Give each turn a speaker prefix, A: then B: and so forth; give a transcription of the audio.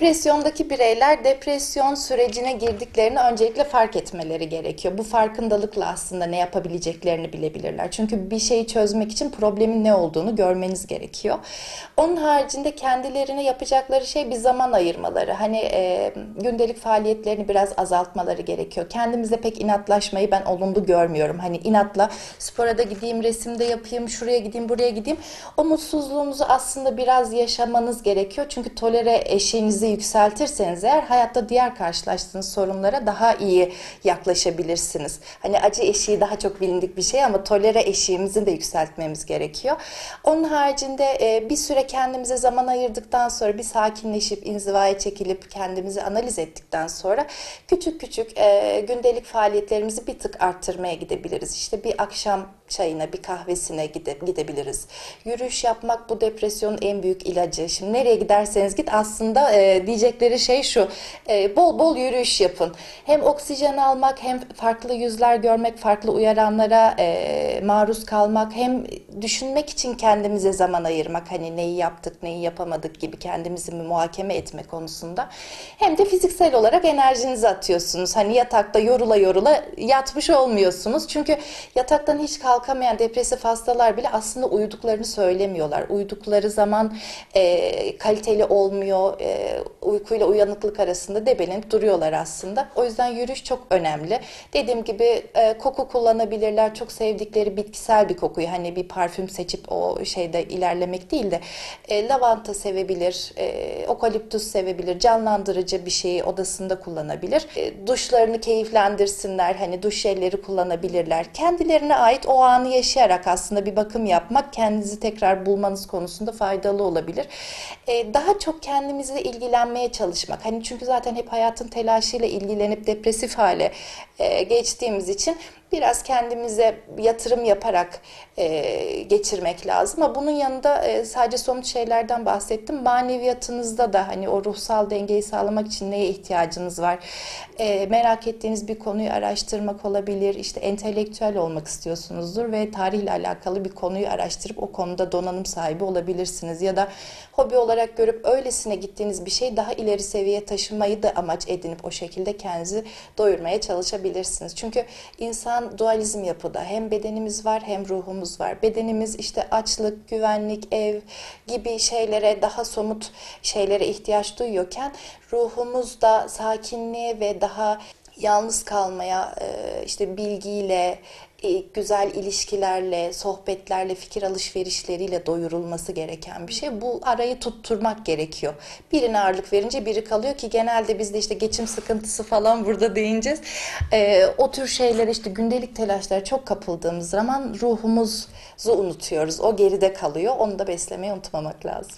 A: Depresyondaki bireyler depresyon sürecine girdiklerini öncelikle fark etmeleri gerekiyor. Bu farkındalıkla aslında ne yapabileceklerini bilebilirler. Çünkü bir şeyi çözmek için problemin ne olduğunu görmeniz gerekiyor. Onun haricinde kendilerine yapacakları şey bir zaman ayırmaları. Hani e, gündelik faaliyetlerini biraz azaltmaları gerekiyor. Kendimize pek inatlaşmayı ben olumlu görmüyorum. Hani inatla spora da gideyim, resimde yapayım, şuraya gideyim, buraya gideyim. O mutsuzluğunuzu aslında biraz yaşamanız gerekiyor. Çünkü tolere eşiğinizi yükseltirseniz eğer hayatta diğer karşılaştığınız sorunlara daha iyi yaklaşabilirsiniz. Hani acı eşiği daha çok bilindik bir şey ama tolere eşiğimizi de yükseltmemiz gerekiyor. Onun haricinde e, bir süre kendimize zaman ayırdıktan sonra bir sakinleşip inzivaya çekilip kendimizi analiz ettikten sonra küçük küçük e, gündelik faaliyetlerimizi bir tık arttırmaya gidebiliriz. İşte bir akşam çayına, bir kahvesine gide, gidebiliriz. Yürüyüş yapmak bu depresyonun en büyük ilacı. Şimdi nereye giderseniz git aslında e, diyecekleri şey şu. e, bol bol yürüyüş yapın. Hem oksijen almak hem farklı yüzler görmek, farklı uyaranlara e, maruz kalmak hem düşünmek için kendimize zaman ayırmak. Hani neyi yaptık, neyi yapamadık gibi kendimizi muhakeme etme konusunda. Hem de fiziksel olarak enerjinizi atıyorsunuz. Hani yatakta yorula yorula yatmış olmuyorsunuz. Çünkü yataktan hiç kalkamayan depresif hastalar bile aslında uyuduklarını söylemiyorlar. Uyudukları zaman e, kaliteli olmuyor. E, uykuyla uyanıklık arasında debelenip duruyorlar aslında. O yüzden yürüyüş çok önemli. Dediğim gibi e, koku kullanabilirler. Çok sevdikleri bitkisel bir kokuyu hani bir parfüm seçip o şeyde ilerlemek değil de e, lavanta sevebilir, e, okaliptüs sevebilir, canlandırıcı bir şeyi odasında kullanabilir. E, duşlarını keyiflendirsinler. Hani duş jelleri kullanabilirler. Kendilerine ait o anı yaşayarak aslında bir bakım yapmak kendinizi tekrar bulmanız konusunda faydalı olabilir. E, daha çok kendimizle ilgilenmeye çalışmak. Hani çünkü zaten hep hayatın telaşıyla ilgilenip depresif hale e, geçtiğimiz için biraz kendimize yatırım yaparak e, geçirmek lazım. Ama bunun yanında e, sadece somut şeylerden bahsettim. Maneviyatınızda da hani o ruhsal dengeyi sağlamak için neye ihtiyacınız var? E, merak ettiğiniz bir konuyu araştırmak olabilir. İşte entelektüel olmak istiyorsunuzdur ve tarihle alakalı bir konuyu araştırıp o konuda donanım sahibi olabilirsiniz. Ya da hobi olarak görüp öylesine gittiğiniz bir şey daha ileri seviyeye taşımayı da amaç edinip o şekilde kendinizi doyurmaya çalışabilirsiniz. Çünkü insan dualizm yapıda hem bedenimiz var hem ruhumuz var. Bedenimiz işte açlık, güvenlik, ev gibi şeylere daha somut şeylere ihtiyaç duyuyorken ruhumuz da sakinliğe ve daha yalnız kalmaya e, işte bilgiyle e, güzel ilişkilerle, sohbetlerle, fikir alışverişleriyle doyurulması gereken bir şey. Bu arayı tutturmak gerekiyor. Birine ağırlık verince biri kalıyor ki genelde bizde işte geçim sıkıntısı falan burada değineceğiz. E, o tür şeylere işte gündelik telaşlara çok kapıldığımız zaman ruhumuzu unutuyoruz. O geride kalıyor. Onu da beslemeyi unutmamak lazım.